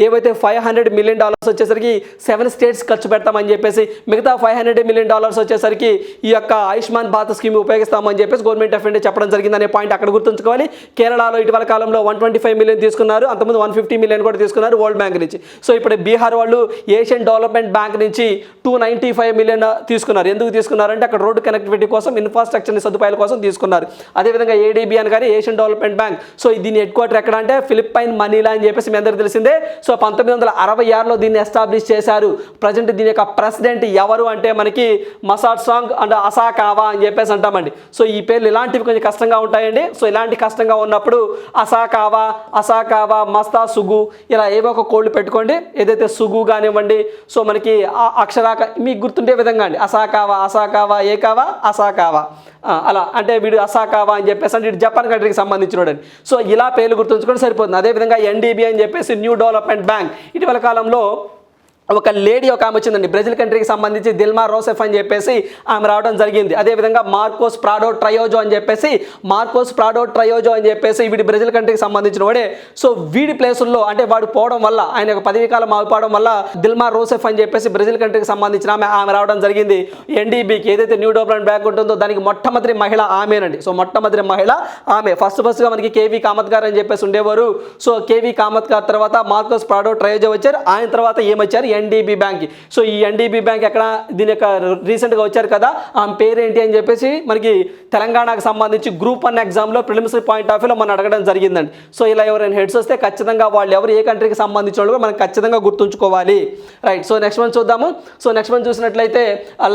ఏవైతే ఫైవ్ హండ్రెడ్ మిలియన్ డాలర్స్ వచ్చేసరికి సెవెన్ స్టేట్స్ ఖర్చు పెడతామని చెప్పేసి మిగతా ఫైవ్ హండ్రెడ్ మిలియన్ డాలర్స్ వచ్చేసరికి ఈ యొక్క ఆయుష్మాన్ భారత్ స్కీమ్ ఉపయోగిస్తామని చెప్పేసి గవర్నమెంట్ ఆఫ్ ఇండియా చెప్పడం జరిగింది అనే పాయింట్ అక్కడ గుర్తుంచుకోవాలి. కేరళలో ఇటీవల కాలంలో వన్ ట్వంటీ ఫైవ్ మిలియన్ తీసుకున్నారు. అంతకుముందు వన్ ఫిఫ్టీ మిలియన్ కూడా తీసుకున్నారు వరల్డ్ బ్యాంక్ నుంచి. సో ఇప్పుడు బీహార్ వాళ్ళు ఏషియన్ డెవలప్మెంట్ బ్యాంక్ నుంచి టూ నైంటీ ఫైవ్ మిలియన్ తీసుకున్నారు. ఎందుకు తీసుకున్నారంటే అక్కడ రోడ్డు కనెక్టివిటీ కోసం ఇన్ఫ్రాస్ట్రక్చర్ సదుపాయాల కోసం తీసుకున్నారు. అదేవిధంగా ఏడీబీ అని కానీ ఏషియన్ డెవలప్మెంట్ బ్యాంక్. సో దీని హెడ్ క్వార్టర్ ఎక్కడ అంటే ఫిలిప్పైన్ మనీలా అని చెప్పేసి మీ అందరికీ తెలిసిందే. సో పంతొమ్మిది వందల అరవై ఆరులో దీన్ని ఎస్టాబ్లిష్ చేశారు. ప్రజెంట్ దీని యొక్క ప్రెసిడెంట్ ఎవరు అంటే మనకి మసాడ్ సాంగ్ అండ్ అసాకావా అని చెప్పేసి అంటామండి. సో ఈ పేర్లు ఇలాంటివి కొంచెం కష్టంగా ఉంటాయండి. సో ఇలాంటి కష్టంగా ఉన్నప్పుడు అసాకావా అసాకావా మస్తా సుగు ఇలా ఏవో ఒక కోళ్ళు పెట్టుకోండి. ఏదైతే సుగు కానివ్వండి సో మనకి అక్షరాక మీకు గుర్తుండే విధంగా అండి. అసాకావా అసాకావా ఏకావా అసాకావా. అలా అంటే వీడు అసాకావా అని చెప్పేసి అంటే వీడు జపాన్ కంట్రీకి సంబంధించినోడని సో ఇలా పేర్లు గుర్తుంచుకొని సరిపోతుంది. అదేవిధంగా ఎన్డీబీ అని చెప్పేసి న్యూ డెవలప్మెంట్ బ్యాంక్ ఇటీవల కాలంలో ఒక లేడీ ఒక ఆమె వచ్చిందండి. బ్రెజిల్ కంట్రీకి సంబంధించి దిల్మా రోసెఫ్ అని చెప్పేసి ఆమె రావడం జరిగింది. అదేవిధంగా మార్కోస్ ప్రాడో ట్రయోజో అని చెప్పేసి మార్కోస్ ప్రాడో ట్రయోజో అని చెప్పేసి వీడి బ్రెజిల్ కంట్రీకి సంబంధించిన వాడే సో వీడి ప్లేసుల్లో అంటే వాడు పోవడం వల్ల ఆయన యొక్క పదవీ కాలం ఆగిపోవడం వల్ల దిల్మా రోసెఫ్ అని చెప్పేసి బ్రెజిల్ కంట్రీకి సంబంధించిన ఆమె ఆమె రావడం జరిగింది. ఎన్డీబీకి ఏదైతే న్యూ డెవలప్మెంట్ బ్యాంక్ ఉంటుందో దానికి మొట్టమొదటి మహిళ ఆమెనండి. సో మొట్టమొదటి మహిళ ఆమె. ఫస్ట్ ఫస్ట్గా మనకి కేవీ కామత్ గారు అని చెప్పేసి ఉండేవారు. సో కేవీ కామత్ గారు తర్వాత మార్కోస్ ప్రాడో ట్రయోజో వచ్చారు. ఆయన తర్వాత ఏమొచ్చారు? ఎన్డీబీ బ్యాంక్ సో ఈ ఎన్డీబీ బ్యాంక్ ఎక్కడ దీని యొక్క రీసెంట్గా వచ్చారు కదా? ఆమె పేరు ఏంటి అని చెప్పేసి మనకి తెలంగాణకు సంబంధించి గ్రూప్ వన్ ఎగ్జామ్లో ప్రిలిమినరీ పాయింట్ ఆఫ్ వ్యూలో మనం అడగడం జరిగిందండి. సో ఇలా ఎవరైనా హెడ్స్ వస్తే ఖచ్చితంగా వాళ్ళు ఎవరు ఏ కంట్రీకి సంబంధించిన వాళ్ళు మనం ఖచ్చితంగా గుర్తుంచుకోవాలి. రైట్ సో నెక్స్ట్ మంత్ చూద్దాము. సో నెక్స్ట్ మంత్ చూసినట్లయితే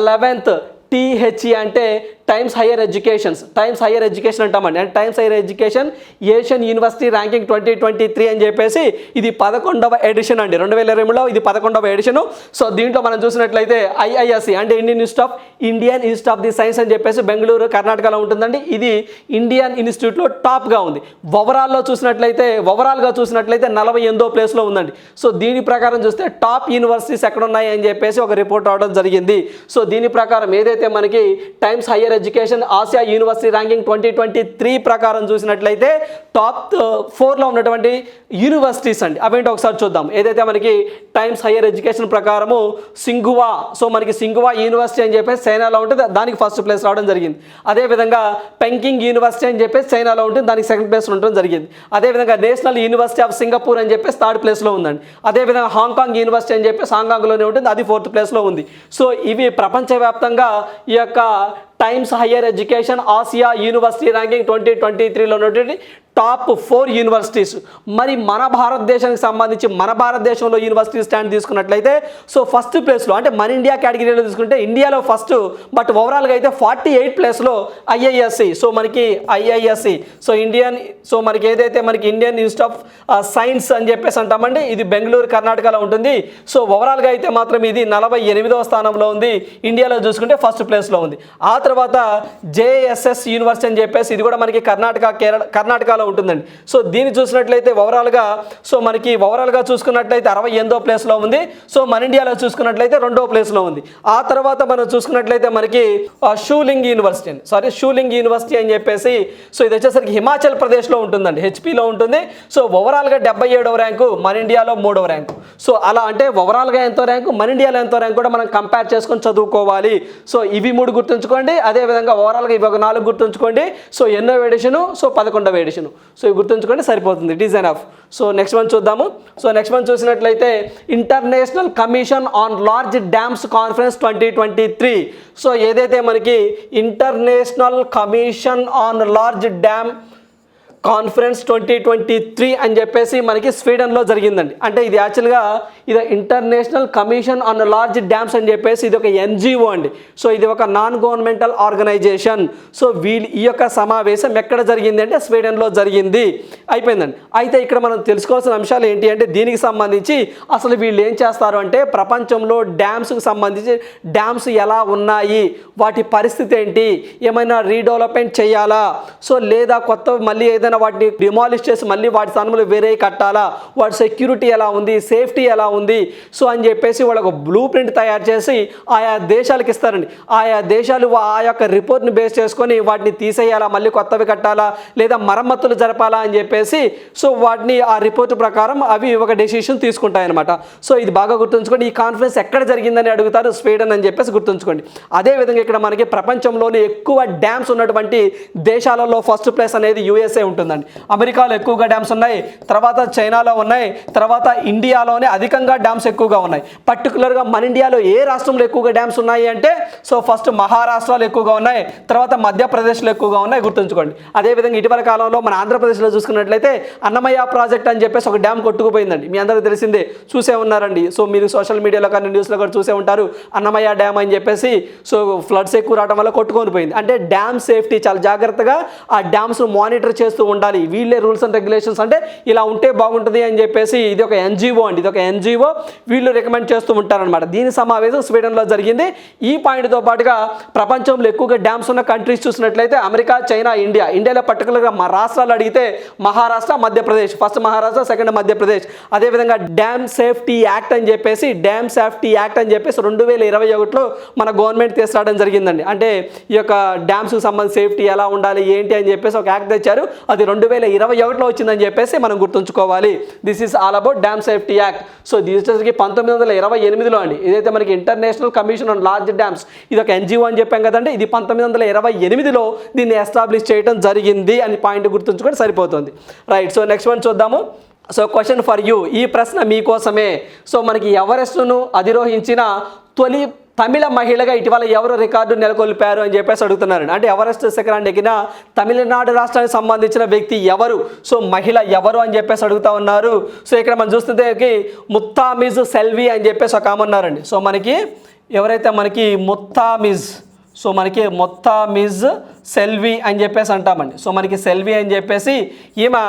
లెవెన్త్ టీహెచ్ఈ అంటే times higher educations times higher education అంటామండి. అంటే times higher education Asian university ranking twenty twenty three అని చెప్పేసి ఇది పదకొండవ ఎడిషన్ అండి. రెండు వేల ఇరవైలో ఇది పదకొండవ ఎడిషన్ సో దీంట్లో మనం చూసినట్లయితే ఐఐఎస్సి అంటే Indian institute of Indian institute of the science అని చెప్పేసి బెంగళూరు కర్ణాటకలో ఉంటుందండి. ఇది ఇండియన్ ఇన్స్టిట్యూట్లో టాప్గా ఉంది. ఓవరాల్లో చూసినట్లయితే ఓవరాల్గా చూసినట్లయితే నలభై ఎనిమిదో ప్లేస్లో ఉందండి. సో దీని ప్రకారం చూస్తే టాప్ యూనివర్సిటీస్ ఎక్కడ ఉన్నాయి అని చెప్పేసి ఒక రిపోర్ట్ రావడం జరిగింది. సో దీని ప్రకారం ఏదైతే మనకి times higher education Asia university ranking twenty twenty three ప్రకారం చూసినట్లయితే టాప్ ఫోర్లో ఉన్నటువంటి యూనివర్సిటీస్ అండి. అవేంటి ఒకసారి చూద్దాం. ఏదైతే మనకి టైమ్స్ హయ్యర్ ఎడ్యుకేషన్ ప్రకారము సింగువా సో మనకి సింగువా యూనివర్సిటీ అని చెప్పేసి చైనాలో ఉంటుంది. దానికి ఫస్ట్ ప్లేస్ రావడం జరిగింది. అదేవిధంగా పెంకింగ్ యూనివర్సిటీ అని చెప్పేసి చైనాలో ఉంటుంది. దానికి సెకండ్ ప్లేస్ ఉండడం జరిగింది. అదేవిధంగా నేషనల్ యూనివర్సిటీ ఆఫ్ సింగపూర్ అని చెప్పేసి థర్డ్ ప్లేస్లో ఉందండి. అదేవిధంగా హాంకాంగ్ యూనివర్సిటీ అని చెప్పేసి హాంకాంగ్లోనే ఉంటుంది. అది ఫోర్త్ ప్లేస్లో ఉంది. సో ఇవి ప్రపంచవ్యాప్తంగా ఈ యొక్క times higher education Asia university ranking twenty twenty త్రీలో ఉన్నటువంటి టాప్ ఫోర్ యూనివర్సిటీస్. మరి మన భారతదేశానికి సంబంధించి మన భారతదేశంలో యూనివర్సిటీ స్టాండ్ తీసుకున్నట్లయితే సో ఫస్ట్ ప్లేస్లో అంటే మన ఇండియా కేటగిరీలో తీసుకుంటే ఇండియాలో ఫస్ట్ బట్ ఓవరాల్గా అయితే ఫార్టీ ఎయిట్ ప్లేస్లో ఐఐఎస్సి సో మనకి ఐఐఎస్సి సో ఇండియన్ సో మనకి ఏదైతే మనకి ఇండియన్ ఇన్స్టిట్యూట్ ఆఫ్ సైన్స్ అని చెప్పేసి అంటామండి ఇది బెంగళూరు కర్ణాటకలో ఉంటుంది. సో ఓవరాల్గా అయితే మాత్రం ఇది నలభై ఎనిమిదవ స్థానంలో ఉంది. ఇండియాలో చూసుకుంటే ఫస్ట్ ప్లేస్లో ఉంది. ఆ తర్వాత జేఎస్ఎస్ యూనివర్సిటీ అని చెప్పేసి ఇది కూడా మనకి కర్ణాటక కేరళ కర్ణాటకలో ఉంటుందండి. సో దీన్ని చూసినట్లయితే ఓవరాల్గా సో మనకి ఓవరాల్గా చూసుకున్నట్లయితే అరవై ఎనిమిదో ప్లేస్లో ఉంది. సో మన ఇండియాలో చూసుకున్నట్లయితే రెండో ప్లేస్లో ఉంది. ఆ తర్వాత మనం చూసుకున్నట్లయితే మనకి ఆ, షూలింగ్ యూనివర్సిటీ అండి. సారీ షూలింగ్ యూనివర్సిటీ అని చెప్పేసి సో ఇది వచ్చేసరికి హిమాచల్ ప్రదేశ్లో ఉంటుందండి. హెచ్పిలో ఉంటుంది. సో ఓవరాల్గా డెబ్బై ఏడవ ర్యాంకు మన ఇండియాలో మూడవ ర్యాంకు. సో అలా అంటే ఓవరాల్గా ఎంతో ర్యాంకు మన ఇండియాలో ఎంతో ర్యాంక్ కూడా మనం కంపేర్ చేసుకొని చదువుకోవాలి. సో ఇవి మూడు గుర్తుంచుకోండి. అదేవిధంగా ఓవరాల్గా ఇవి ఒక నాలుగు గుర్తుంచుకోండి. సో ఎన్నో ఎడిషను సో పదకొండవ ఎడిషను సో ఇవి గుర్తుంచుకుంటే సరిపోతుంది. Design of so next one చూద్దాము. సో నెక్స్ట్ వన్ చూసినట్లయితే international commission on large dams conference twenty twenty three so ఏదైతే మనకి international commission on large dam conference twenty twenty three అని చెప్పేసి మనకి స్వీడన్లో జరిగిందండి. అంటే ఇది యాక్చువల్గా ఇది international commission on large dams అని చెప్పేసి ఇది ఒక ఎన్జిఓ అండి. సో ఇది ఒక నాన్ గవర్నమెంటల్ ఆర్గనైజేషన్ సో వీళ్ళు ఈ యొక్క సమావేశం ఎక్కడ జరిగింది అంటే స్వీడన్లో జరిగింది. అయిపోయిందండి. అయితే ఇక్కడ మనం తెలుసుకోవాల్సిన అంశాలు ఏంటి అంటే దీనికి సంబంధించి అసలు వీళ్ళు ఏం చేస్తారు అంటే ప్రపంచంలో డ్యామ్స్కి సంబంధించి డ్యామ్స్ ఎలా ఉన్నాయి? వాటి పరిస్థితి ఏంటి? ఏమైనా రీడెవలప్మెంట్ చేయాలా? సో లేదా కొత్త మళ్ళీ ఏదైనా వాటిని డిమాలిష్ చేసి మళ్ళీ వాటి స్థానంలో వేరే కట్టాలా? వాటి సెక్యూరిటీ ఎలా ఉంది? సేఫ్టీ ఎలా ఉంది? సో అని చెప్పేసి వాళ్ళు ఒక బ్లూ ప్రింట్ తయారు చేసి ఆయా దేశాలకు ఇస్తారండి. ఆయా దేశాలు ఆ యొక్క రిపోర్ట్ని బేస్ చేసుకొని వాటిని తీసేయాలా? మళ్ళీ కొత్తవి కట్టాలా? లేదా మరమ్మతులు జరపాలా? అని చెప్పేసి సో వాటిని ఆ రిపోర్ట్ ప్రకారం అవి ఒక డెసిషన్ తీసుకుంటాయన్నమాట. సో ఇది బాగా గుర్తుంచుకోండి. ఈ కాన్ఫరెన్స్ ఎక్కడ జరిగిందని అడుగుతారు? స్వీడన్ అని చెప్పేసి గుర్తుంచుకోండి. అదేవిధంగా ఇక్కడ మనకి ప్రపంచంలోనే ఎక్కువ డ్యామ్స్ ఉన్నటువంటి దేశాలలో ఫస్ట్ ప్లేస్ అనేది యూఎస్ఏ ఉంటుంది. ఉంటుందండి. అమెరికాలో ఎక్కువగా డ్యామ్స్ ఉన్నాయి. తర్వాత చైనాలో ఉన్నాయి. తర్వాత ఇండియాలోనే అధికంగా డ్యామ్స్ ఎక్కువగా ఉన్నాయి. పర్టికులర్గా మన ఇండియాలో ఏ రాష్ట్రంలో ఎక్కువగా డ్యామ్స్ ఉన్నాయి అంటే సో ఫస్ట్ మహారాష్ట్రలో ఎక్కువగా ఉన్నాయి. తర్వాత మధ్యప్రదేశ్లో ఎక్కువగా ఉన్నాయి. గుర్తుంచుకోండి. అదేవిధంగా ఇటీవల కాలంలో మన ఆంధ్రప్రదేశ్లో చూసుకున్నట్లయితే అన్నమయ్య ప్రాజెక్ట్ అని చెప్పేసి ఒక డ్యామ్ కొట్టుకుపోయిందండి. మీ అందరికీ తెలిసిందే. చూసే ఉన్నారండి. సో మీరు సోషల్ మీడియాలో కానీ న్యూస్లో కూడా చూసే ఉంటారు. అన్నమయ్య డ్యామ్ అని చెప్పేసి సో ఫ్లడ్స్ ఎక్కువ రావడం వల్ల కొట్టుకొని పోయింది. అంటే డ్యామ్ సేఫ్టీ చాలా జాగ్రత్తగా ఆ డ్యామ్స్ మానిటర్ చేస్తూ ఉండాలి. వీళ్ళే రూల్స్ అండ్ రెగ్యులేషన్స్ అంటే ఇలా ఉంటే బాగుంటుంది అని చెప్పేసి ఇది ఒక ఎన్జిఓ అండి. ఇది ఒక ఎన్జిఓ వీళ్ళు రికమెండ్ చేస్తూ ఉంటారనమాట దీని సమావేశం స్వీడన్లో జరిగింది. ఈ పాయింట్తో పాటుగా ప్రపంచంలో ఎక్కువగా డ్యామ్స్ ఉన్న కంట్రీస్ చూసినట్లయితే అమెరికా చైనా ఇండియా ఇండియాలో పర్టికులర్గా మా రాష్ట్రాలు అడిగితే Maharashtra Madhya Pradesh. First Maharashtra second Madhya Pradesh. అదేవిధంగా డ్యామ్ సేఫ్టీ యాక్ట్ అని చెప్పేసి డ్యామ్ సేఫ్టీ యాక్ట్ అని చెప్పేసి రెండు వేల ఇరవై ఒకటిలో మన గవర్నమెంట్ తీసుకురావడం జరిగిందండి. అంటే ఈ యొక్క డ్యామ్స్కి సంబంధించి సేఫ్టీ ఎలా ఉండాలి ఏంటి అని చెప్పేసి ఒక యాక్ట్ తెచ్చారు. అది రెండు వేల ఇరవై ఒకటిలో వచ్చిందని చెప్పేసి మనం గుర్తుంచుకోవాలి. This is all about dam safety act so ఇది వచ్చేసరికి పంతొమ్మిది వందల ఇరవై ఎనిమిదిలో అండి. ఇదైతే మనకి international commission on large dams ఇది ఒక ఎన్జిఓ అని చెప్పాం కదండి. ఇది పంతొమ్మిది వందల ఇరవై ఎనిమిదిలో దీన్ని ఎస్టాబ్లిష్ చేయడం జరిగింది అని పాయింట్ గుర్తుంచుకొని సరిపోతుంది. రైట్ సో నెక్స్ట్ వన్ చూద్దాము. సో క్వశ్చన్ ఫర్ యూ ఈ ప్రశ్న మీకోసమే. సో మనకి ఎవరెస్ట్ను అధిరోహించిన తొలి తమిళ మహిళగా ఇటీవల ఎవరు రికార్డు నెలకొల్పారు అని చెప్పేసి అడుగుతున్నారు. అంటే ఎవరెస్ట్ శిఖరాన్ని ఎక్కిన తమిళనాడు రాష్ట్రానికి సంబంధించిన వ్యక్తి ఎవరు? సో మహిళ ఎవరు అని చెప్పేసి అడుగుతా ఉన్నారు. సో ఇక్కడ మనం చూస్తుంటే ముత్తామిజ్ సెల్వి అని చెప్పేసి ఒక ఆమె ఉన్నారండి. సో మనకి ఎవరైతే మనకి ముత్తామిజ్ సో మనకి మొత్తామిజ్ సెల్వి అని చెప్పేసి అంటామండి. సో మనకి సెల్వి అని చెప్పేసి ఈమె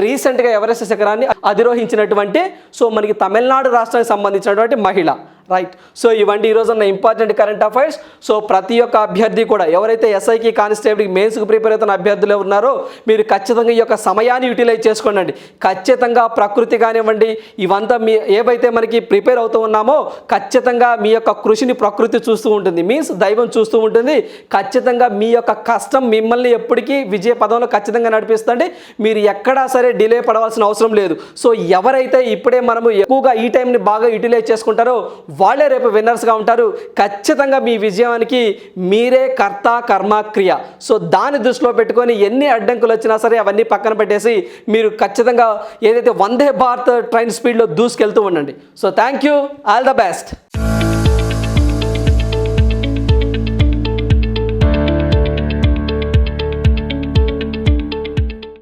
రీసెంట్గా ఎవరెస్ట్ శిఖరాన్ని అధిరోహించినటువంటి సో మనకి తమిళనాడు రాష్ట్రానికి సంబంధించినటువంటి మహిళ. రైట్ సో ఇవంటి ఈరోజు ఉన్న ఇంపార్టెంట్ కరెంట్ అఫైర్స్ సో ప్రతి ఒక్క అభ్యర్థి కూడా ఎవరైతే ఎస్ఐకి కానిస్టేబుల్కి మెయిన్స్కి ప్రిపేర్ అవుతున్న అభ్యర్థులు ఉన్నారో మీరు ఖచ్చితంగా ఈ యొక్క సమయాన్ని యూటిలైజ్ చేసుకోండి. ఖచ్చితంగా ప్రకృతి కానివ్వండి ఇవంతా మీ ఏవైతే మనకి ప్రిపేర్ అవుతూ ఉన్నామో ఖచ్చితంగా మీ యొక్క కృషిని ప్రకృతి చూస్తూ ఉంటుంది. మీన్స్ దైవం చూస్తూ ఉంటుంది. ఖచ్చితంగా మీ యొక్క కష్టం మిమ్మల్ని ఎప్పటికీ విజయ పదంలో ఖచ్చితంగా నడిపిస్తుంది మీరు ఎక్కడా సరే డిలే పడవలసిన అవసరం లేదు. సో ఎవరైతే ఇప్పుడే మనము ఎక్కువగా ఈ టైంని బాగా యూటిలైజ్ చేసుకుంటారో వాళ్ళే రేపు విన్నర్స్గా ఉంటారు. ఖచ్చితంగా మీ విజయానికి మీరే కర్త కర్మ క్రియ. సో దాన్ని దృష్టిలో పెట్టుకొని ఎన్ని అడ్డంకులు వచ్చినా సరే అవన్నీ పక్కన పెట్టేసి మీరు ఖచ్చితంగా ఏదైతే వందే భారత్ ట్రైన్ స్పీడ్లో దూసుకెళ్తూ ఉండండి. So thank you all the best